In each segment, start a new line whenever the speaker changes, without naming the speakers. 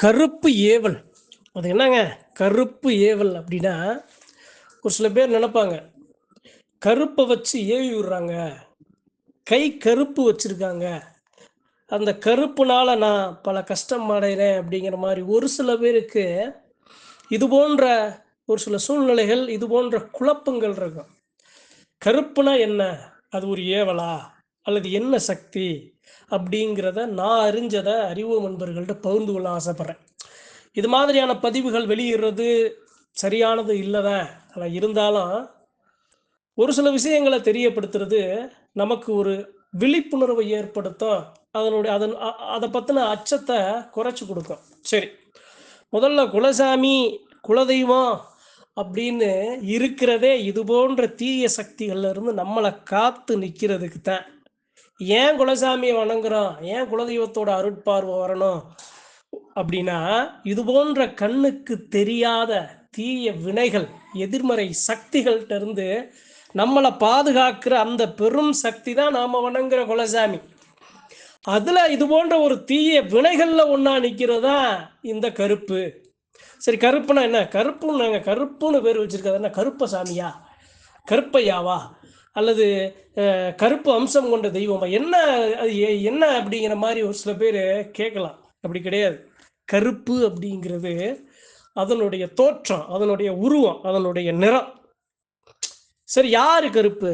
கருப்பு ஏவல். அது என்னங்க? கருப்பு ஏவல் அப்படின்னா ஒரு சில பேர் நினைப்பாங்க கருப்பை வச்சு ஏவி விடுறாங்க கை கருப்பு வச்சுருக்காங்க அந்த கருப்புனால நான் பல கஷ்டம் அடைகிறேன் அப்படிங்கிற மாதிரி ஒரு சில பேருக்கு இது போன்ற ஒரு சில சூழ்நிலைகள் இது போன்ற குழப்பங்கள் இருக்கும். கருப்புனா என்ன? அது ஒரு ஏவலா? அல்லது என்ன சக்தி அப்படிங்கிறத நான் அறிஞ்சதை அறிவு நண்பர்கள்ட்ட பகிர்ந்து கொள்ள ஆசைப்பட்றேன். இது மாதிரியான பதிவுகள் வெளியிடுறது சரியானது இல்லைதான் ஆனால் இருந்தாலும் ஒரு சில விஷயங்களை தெரியப்படுத்துறது நமக்கு ஒரு விழிப்புணர்வை ஏற்படுத்தும். அதனுடைய அதன் அதை பற்றின அச்சத்தை குறைச்சி கொடுக்கும். சரி. முதல்ல குலசாமி குலதெய்வம் அப்படின்னு இருக்கிறதே இது போன்ற தீய சக்திகள்ல இருந்து நம்மளை காத்து நிற்கிறதுக்கு தான் ஏன் குலசாமியை வணங்குறோம் ஏன் குலதெய்வத்தோட அருட்பார்வை வரணும்? அப்படின்னா இது போன்ற கண்ணுக்கு தெரியாத தீய வினைகள் எதிர்மறை சக்திகள்கிட்ட இருந்து நம்மளை பாதுகாக்கிற அந்த பெரும் சக்தி தான் நாம வணங்குற குலசாமி. அதுல இது போன்ற ஒரு தீய வினைகள்ல ஒண்ணா நிற்கிறதா இந்த கருப்பு. சரி கருப்புனா என்ன? கருப்புன்னு நாங்கள் கருப்புன்னு பேர் வச்சிருக்கிறது என்ன? கருப்பசாமியா? கருப்பையாவா? அல்லது கருப்பு அம்சம் கொண்ட தெய்வமா. என்ன அது என்ன அப்படிங்கிற மாதிரி ஒரு சில பேர் கேட்கலாம். அப்படி கிடையாது. கருப்பு அப்படிங்கிறது அதனுடைய தோற்றம் அதனுடைய உருவம் அதனுடைய நிறம். சரி யார் கருப்பு?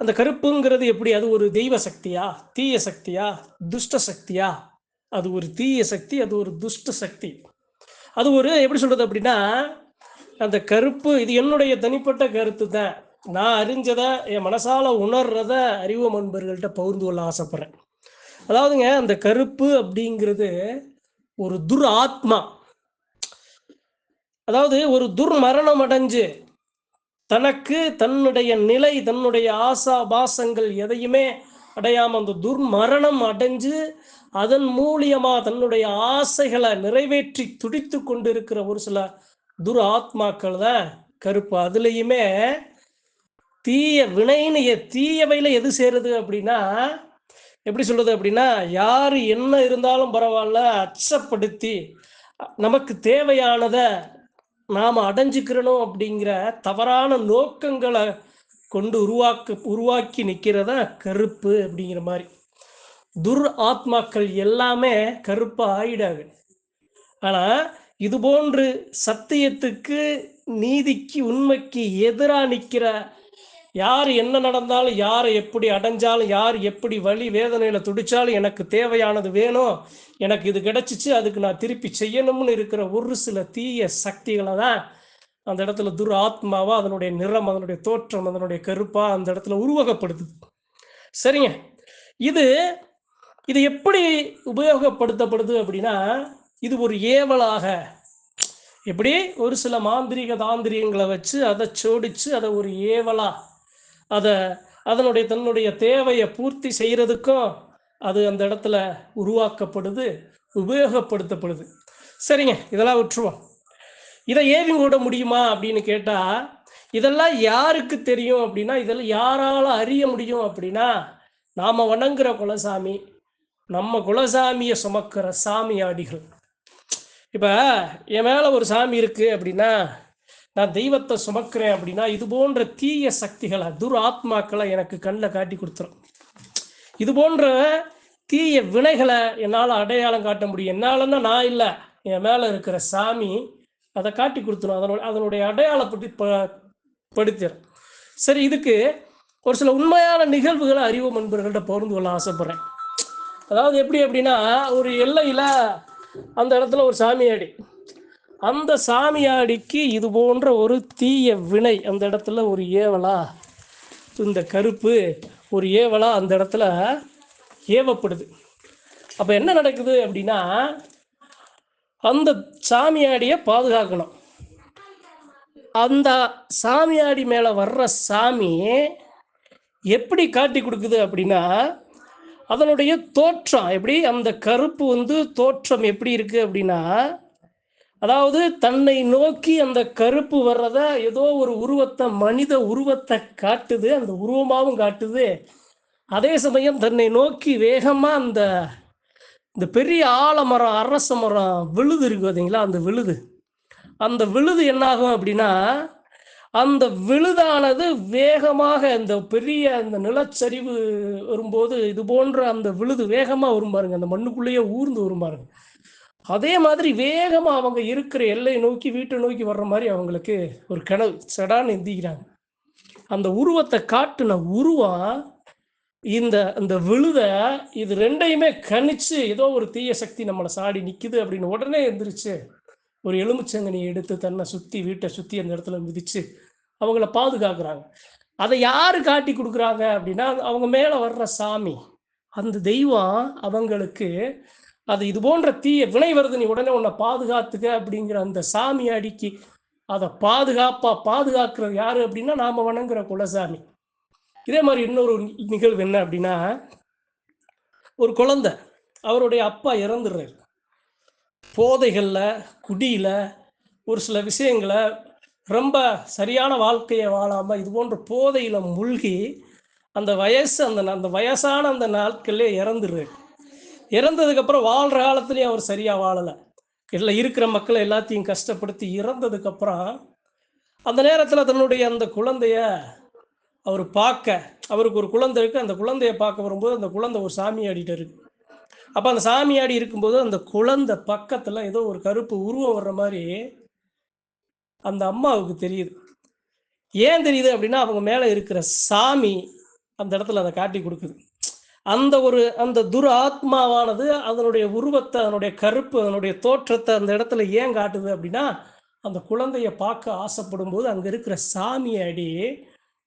அந்த கருப்புங்கிறது எப்படி? அது ஒரு தெய்வ சக்தியா? தீய சக்தியா? துஷ்ட சக்தியா? அது ஒரு தீய சக்தி அது ஒரு துஷ்ட சக்தி. அது ஒரு எப்படி சொல்றது அப்படின்னா அந்த கருப்பு இது என்னுடைய தனிப்பட்ட கருத்து தான் நான் அறிஞ்சதை என் மனசால உணர்றத அறிவு அன்பர்கள்ட்ட பகிர்ந்து கொள்ள ஆசைப்படுறேன். அதாவதுங்க அந்த கருப்பு அப்படிங்கிறது ஒரு துர் ஆத்மா. அதாவது ஒரு துர்மரணம் அடைஞ்சு தனக்கு தன்னுடைய நிலை தன்னுடைய ஆசா பாசங்கள் எதையுமே அடையாம அந்த துர்மரணம் அடைஞ்சு அதன் மூலியமா தன்னுடைய ஆசைகளை நிறைவேற்றி துடித்து கொண்டிருக்கிற ஒரு சில துர் ஆத்மாக்கள் தான் கருப்பு. அதுலேயுமே தீய வினைன்னு தீயவையில் எது சேருது அப்படின்னா எப்படி சொல்றது அப்படின்னா யார் என்ன இருந்தாலும் பரவாயில்ல அச்சப்படுத்தி நமக்கு தேவையானதை நாம் அடைஞ்சுக்கிறணும் அப்படிங்கிற தவறான நோக்கங்களை கொண்டு உருவாக்க உருவாக்கி நிற்கிறதா கருப்பு அப்படிங்கிற மாதிரி. துர் ஆத்மாக்கள் எல்லாமே கருப்பாக ஆயிடாது ஆனால் இது போன்று சத்தியத்துக்கு நீதிக்கு உண்மைக்கு எதிராக நிற்கிற யார் என்ன நடந்தாலும் யாரை எப்படி அடைஞ்சாலும் யார் எப்படி வலி வேதனையில் துடிச்சாலும் எனக்கு தேவையானது வேணும். எனக்கு இது கிடைச்சிச்சு அதுக்கு நான் திருப்பி செய்யணும்னு இருக்கிற ஒரு சில தீய சக்திகளை தான் அந்த இடத்துல துர் ஆத்மாவா அதனுடைய நிறம் அதனுடைய தோற்றம் அதனுடைய கருப்பா அந்த இடத்துல உருவகப்படுத்துது. சரிங்க. இது இது எப்படி உபயோகப்படுத்தப்படுது அப்படின்னா இது ஒரு ஏவலாக எப்படி? ஒரு சில மாந்திரீக தாந்திரியங்களை வச்சு அதை சோடிச்சு அதை ஒரு ஏவலாக அதை அதனுடைய தன்னுடைய தேவையை பூர்த்தி செய்கிறதுக்கும் அது அந்த இடத்துல உருவாக்கப்படுது உபயோகப்படுத்தப்படுது. சரிங்க இதெல்லாம் விட்டுருவோம். இதை ஏவி விட முடியுமா அப்படின்னு கேட்டால் இதெல்லாம் யாருக்கு தெரியும் அப்படின்னா இதெல்லாம் யாரால அறிய முடியும் அப்படின்னா நாம் வணங்குற குலசாமி நம்ம குலசாமியை சுமக்கிற சாமியாடிகள். இப்போ என் மேலே ஒரு சாமி இருக்குது அப்படின்னா நான் தெய்வத்தை சுமக்கிறேன் அப்படின்னா இது போன்ற தீய சக்திகளை துராத்மாக்களை எனக்கு கண்ணில் காட்டி கொடுத்துரும். இது போன்ற தீய வினைகளை என்னால் அடையாளம் காட்ட முடியும். என்னாலன்னா நான் இல்லை. என் மேலே இருக்கிற சாமி அதை காட்டி கொடுத்துரும். அதனோட அதனுடைய அடையாளப்பட்டு ப படுத்திடும் சரி இதுக்கு ஒரு சில உண்மையான நிகழ்வுகளை அறிவு நண்பர்கள்ட்ட பகிர்ந்து கொள்ள ஆசைப்படுறேன். அதாவது எப்படி அப்படின்னா ஒரு எல்லையில் அந்த இடத்துல ஒரு சாமியாடி அந்த சாமியாடிக்கு இது போன்ற ஒரு தீய வினை அந்த இடத்துல ஒரு ஏவலா? இந்த கருப்பு ஒரு ஏவலா அந்த இடத்துல ஏவப்படுது. அப்போ என்ன நடக்குது அப்படின்னா அந்த சாமியாடியை பாதுகாக்கணும். அந்த சாமியாடி மேலே வர்ற சாமி எப்படி காட்டி கொடுக்குது அப்படின்னா அதனுடைய தோற்றம் எப்படி அந்த கருப்பு வந்து தோற்றம் எப்படி இருக்குது அப்படின்னா அதாவது தன்னை நோக்கி அந்த கருப்பு வர்றத ஏதோ ஒரு உருவத்தை மனித உருவத்தை காட்டுது அந்த உருவமாகவும் காட்டுது. அதே சமயம் தன்னை நோக்கி வேகமாக அந்த இந்த பெரிய ஆலமரம் அரச மரம் விழுது இருக்கு பார்த்தீங்களா அந்த விழுது. அந்த விழுது என்னாகும் அப்படின்னா அந்த விழுதானது வேகமாக இந்த பெரிய அந்த நிலச்சரிவு வரும்போது இது போன்ற அந்த விழுது வேகமாக வரும் பாருங்க. அந்த மண்ணுக்குள்ளேயே ஊர்ந்து வரும் பாருங்க. அதே மாதிரி வேகமாக அவங்க இருக்கிற எல்லையை நோக்கி வீட்டை நோக்கி வர்ற மாதிரி அவங்களுக்கு ஒரு கனவு சடான்னு எந்திக்கிறாங்க. அந்த உருவத்தை காட்டுன உருவம் இந்த அந்த விழுத இது ரெண்டையுமே கணிச்சு ஏதோ ஒரு தீய சக்தி நம்மளை சாடி நிற்குது அப்படின்னு உடனே எந்திரிச்சு ஒரு எலுமிச்சங்கனி எடுத்து தன்னை சுற்றி வீட்டை சுற்றி அந்த இடத்துல மிதிச்சு அவங்கள பாதுகாக்கிறாங்க. அதை யார் காட்டி கொடுக்குறாங்க அப்படின்னா அவங்க மேலே வர்ற சாமி. அந்த தெய்வம் அவங்களுக்கு அது இது போன்ற தீய வினை வருது நீ உடனே உன்னை பாதுகாத்துக்க அப்படிங்கிற அந்த சாமி அடிக்கி. அதை பாதுகாப்பா பாதுகாக்கிறது யாரு அப்படின்னா நாம வணங்குற குலசாமி. இதே மாதிரி இன்னொரு நிகழ்வு என்ன அப்படின்னா ஒரு குழந்தை அவருடைய அப்பா இறந்துடுறாரு. போதைகளில் குடியில் ஒரு சில விஷயங்களை ரொம்ப சரியான வாழ்க்கையை வாழாமல் இது போன்ற போதையில் மூழ்கி அந்த வயசு அந்த அந்த வயசான அந்த நாட்கள்லேயே இறந்துடுறாரு. இறந்ததுக்கப்புறம் வாழ்கிற காலத்துலேயும் அவர் சரியாக வாழலை. இல்லை இருக்கிற மக்களை எல்லாத்தையும் கஷ்டப்படுத்தி இறந்ததுக்கப்புறம் அந்த நேரத்தில் தன்னுடைய அந்த குழந்தைய அவர் பார்க்க அவருக்கு ஒரு குழந்தை இருக்குது அந்த குழந்தைய பார்க்க வரும்போது அந்த குழந்தை ஒரு சாமி ஆடிட்டு இருக்கு. அப்போ அந்த சாமி ஆடி இருக்கும்போது அந்த குழந்தை பக்கத்தில் ஏதோ ஒரு கருப்பு உருவம் வர்ற மாதிரி அந்த அம்மாவுக்கு தெரியுது. ஏன் தெரியுது அப்படின்னா அவங்க மேலே இருக்கிற சாமி அந்த இடத்துல அதை காட்டி கொடுக்குது. அந்த ஒரு அந்த துர் ஆத்மாவானது அதனுடைய உருவத்தை அதனுடைய கருப்பு அதனுடைய தோற்றத்தை அந்த இடத்துல ஏன் காட்டுது அப்படின்னா அந்த குழந்தைய பார்க்க ஆசைப்படும் போது அங்கே இருக்கிற சாமி அடி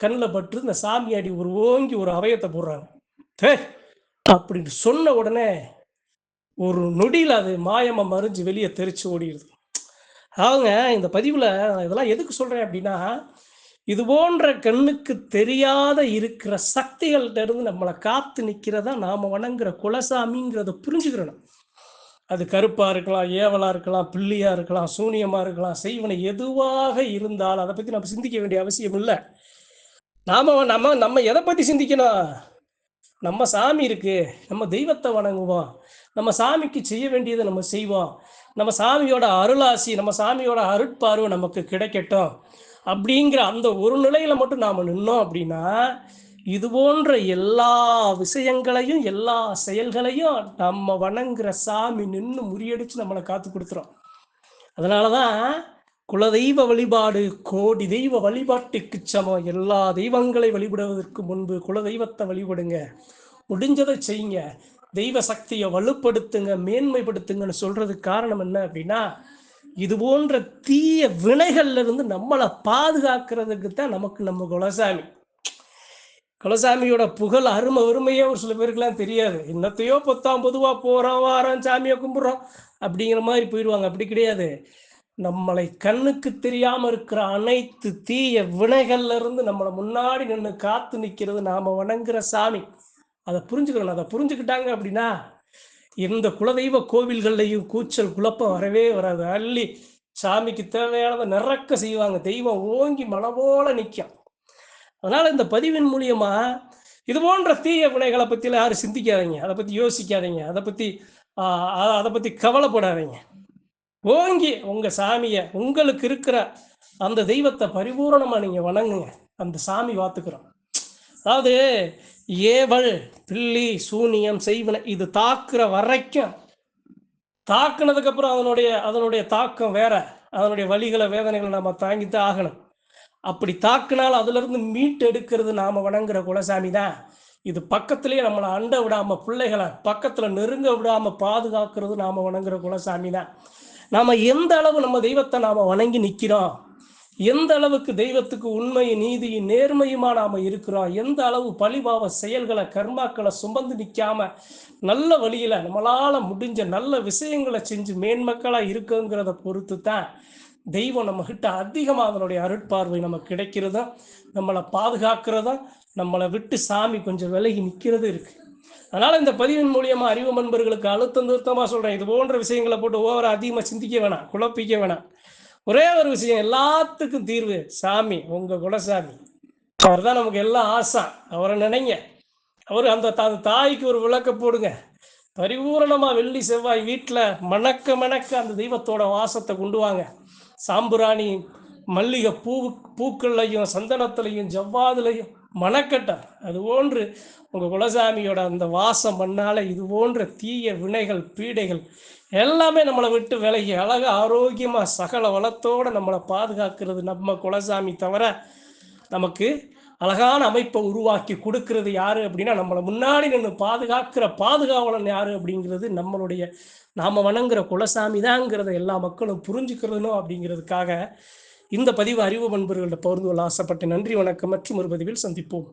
கண்ணில் பட்டு இந்த சாமி அடி ஒரு ஓங்கி ஒரு அவயத்தை போடுறாங்க. தே! அப்படின்னு சொன்ன உடனே ஒரு நொடியில் அது மாயமாக மறிஞ்சு வெளியே தெரிச்சு ஓடிடுது. அவங்க இந்த பதிவில் இதெல்லாம் எதுக்கு சொல்கிறேன் அப்படின்னா இது போன்ற கண்ணுக்கு தெரியாத இருக்கிற சக்திகள்கிட்ட இருந்து நம்மளை காத்து நிற்கிறதா நாம் வணங்குற குலசாமிங்கிறத புரிஞ்சுக்கிறணும். அது கருப்பாக இருக்கலாம் ஏவலாக இருக்கலாம் பிள்ளையாக இருக்கலாம் சூனியமாக இருக்கலாம் செய்வனை எதுவாக இருந்தாலும் அதை பற்றி நம்ம சிந்திக்க வேண்டிய அவசியம் இல்லை. நாம் நம்ம நம்ம எதை பற்றி சிந்திக்கணும்? நம்ம சாமி இருக்கு நம்ம தெய்வத்தை வணங்குவோம். நம்ம சாமிக்கு செய்ய வேண்டியதை நம்ம செய்வோம். நம்ம சாமியோட அருளாசி நம்ம சாமியோட அருட்பார்வை நமக்கு கிடைக்கட்டும். அப்படிங்கிற அந்த ஒரு நிலையில மட்டும் நாம நின்னோம் அப்படின்னா இது போன்ற எல்லா விஷயங்களையும் எல்லா செயல்களையும் நம்ம வணங்குற சாமி நின்று முறியடிச்சு நம்மளை காத்து கொடுத்துரும். அதனாலதான் குலதெய்வ வழிபாடு கோடி தெய்வ வழிபாட்டுக்கு சமம். எல்லா தெய்வங்களை வழிபடுவதற்கு முன்பு குலதெய்வத்தை வழிபடுங்க. முடிஞ்சதை செய்யுங்க. தெய்வ சக்தியை வலுப்படுத்துங்க மேன்மைப்படுத்துங்கன்னு சொல்றதுக்கு காரணம் என்ன அப்படின்னா இது போன்ற தீய வினைகள்ல இருந்து நம்மளை பாதுகாக்கிறதுக்கு தான் நமக்கு நம்ம குலசாமி. குலசாமியோட புகழ் அருமை அருமையே ஒரு சில பேருக்குலாம் தெரியாது. என்னத்தையோ பொத்தாம் பொதுவாக போகிறோம் வாரம் சாமியை கும்பிட்றோம் அப்படிங்கிற மாதிரி போயிடுவாங்க. அப்படி கிடையாது. நம்மளை கண்ணுக்கு தெரியாம இருக்கிற அனைத்து தீய வினைகள்ல இருந்து நம்மளை முன்னாடி நின்று காத்து நிற்கிறது நாம வணங்குற சாமி. அதை புரிஞ்சுக்கணும். அதை புரிஞ்சுக்கிட்டாங்க அப்படின்னா இந்த குலதெய்வ கோவில்கள்லையும் கூச்சல் குழப்பம் வரவே வராது. அள்ளி சாமிக்கு தேவையானதை நிறக்க செய்வாங்க. தெய்வம் ஓங்கி மனபோல நிற்கும் அதனால் இந்த பதிவின் மூலியமா இது போன்ற தீய வினைகளை பற்றிலாம் யாரும் சிந்திக்காதீங்க. அதை பற்றி யோசிக்காதீங்க. அதை பற்றி அதை பற்றி கவலைப்படாதீங்க. ஓங்கி உங்கள் சாமியை உங்களுக்கு இருக்கிற அந்த தெய்வத்தை பரிபூரணமாக நீங்கள் வணங்குங்க. அந்த சாமி வாத்துக்கிறோம். அதாவது ஏவல் பில்லி சூனியம் செய்வன. இது தாக்குற வரைக்கும். தாக்குனதுக்கு அப்புறம் அதனுடைய அதனுடைய தாக்கம் வேற. அதனுடைய வலிகளை வேதனைகளை நம்ம தாங்கித்தான் ஆகணும். அப்படி தாக்குனால் அதுலேருந்து மீட்டு எடுக்கிறது நாம் வணங்குற குலசாமி தான். இது பக்கத்துலேயே நம்மளை அண்ட விடாம பிள்ளைகளை பக்கத்தில் நெருங்க விடாம பாதுகாக்கிறது நாம் வணங்குற குலசாமி தான். நாம் எந்த அளவு நம்ம தெய்வத்தை நாம் வணங்கி நிற்கிறோம் எந்த அளவுக்கு தெய்வத்துக்கு உண்மை நீதியும் நேர்மையுமா நாம இருக்கிறோம்? எந்த அளவு பழிபாவ செயல்களை கர்மாக்களை சுமந்து நிற்காம நல்ல வழியில நம்மளால முடிஞ்ச நல்ல விஷயங்களை செஞ்சு மேன்மக்களா இருக்குங்கிறத பொறுத்து தான் தெய்வம் நம்ம கிட்ட அதிகமாக அதனுடைய அருட்பார்வை நமக்கு கிடைக்கிறதும் நம்மளை பாதுகாக்கிறதும் நம்மளை விட்டு சாமி கொஞ்சம் விலகி நிற்கிறது இருக்கு. அதனால இந்த பதிவின் மூலியமா அறிவு நண்பர்களுக்கு அழுத்தம் திருத்தமா சொல்றேன். இது போன்ற விஷயங்களை போட்டு ஓவர அதிகமாக சிந்திக்க வேணாம் குழப்பிக்க வேணாம். ஒரே ஒரு விஷயம் எல்லாத்துக்கும் தீர்வு. சாமி உங்க குலசாமி. அவர் தான் நமக்கு எல்லாம் ஆசா. அவரை நினைங்க. அவர் அந்த தா- தாய்க்கு ஒரு விளக்க போடுங்க. பரிபூரணமாக வெள்ளி செவ்வாய் வீட்டில் மணக்க மணக்க அந்த தெய்வத்தோட வாசத்தை கொண்டு வாங்க. சாம்புராணி மல்லிகை பூ பூக்கள்லையும் சந்தனத்துலையும் ஜவ்வாதுலையும் மணக்கட்டும் அது போன்று உங்கள் குலசாமியோட அந்த வாசம் பண்ணால இது போன்ற தீய வினைகள் பீடைகள் எல்லாமே நம்மளை விட்டு விலகி அழக ஆரோக்கியமாக சகல வளத்தோடு நம்மளை பாதுகாக்கிறது நம்ம குலசாமி தவிர நமக்கு அழகான அமைப்பை உருவாக்கி கொடுக்கறது யாரு அப்படின்னா நம்மளை முன்னாடி நின்று பாதுகாக்கிற பாதுகாவலன் யாரு அப்படிங்கிறது நம்மளுடைய நாம வணங்குற குலசாமி தாங்கிறத எல்லா மக்களும் புரிஞ்சுக்கிறதுனோ அப்படிங்கிறதுக்காக இந்த பதிவு அறிவு பண்புகள்கிட்ட பகிர்ந்து கொள்ள ஆசைப்பட்டு நன்றி வணக்கம் மற்றும் ஒரு பதிவில் சந்திப்போம்.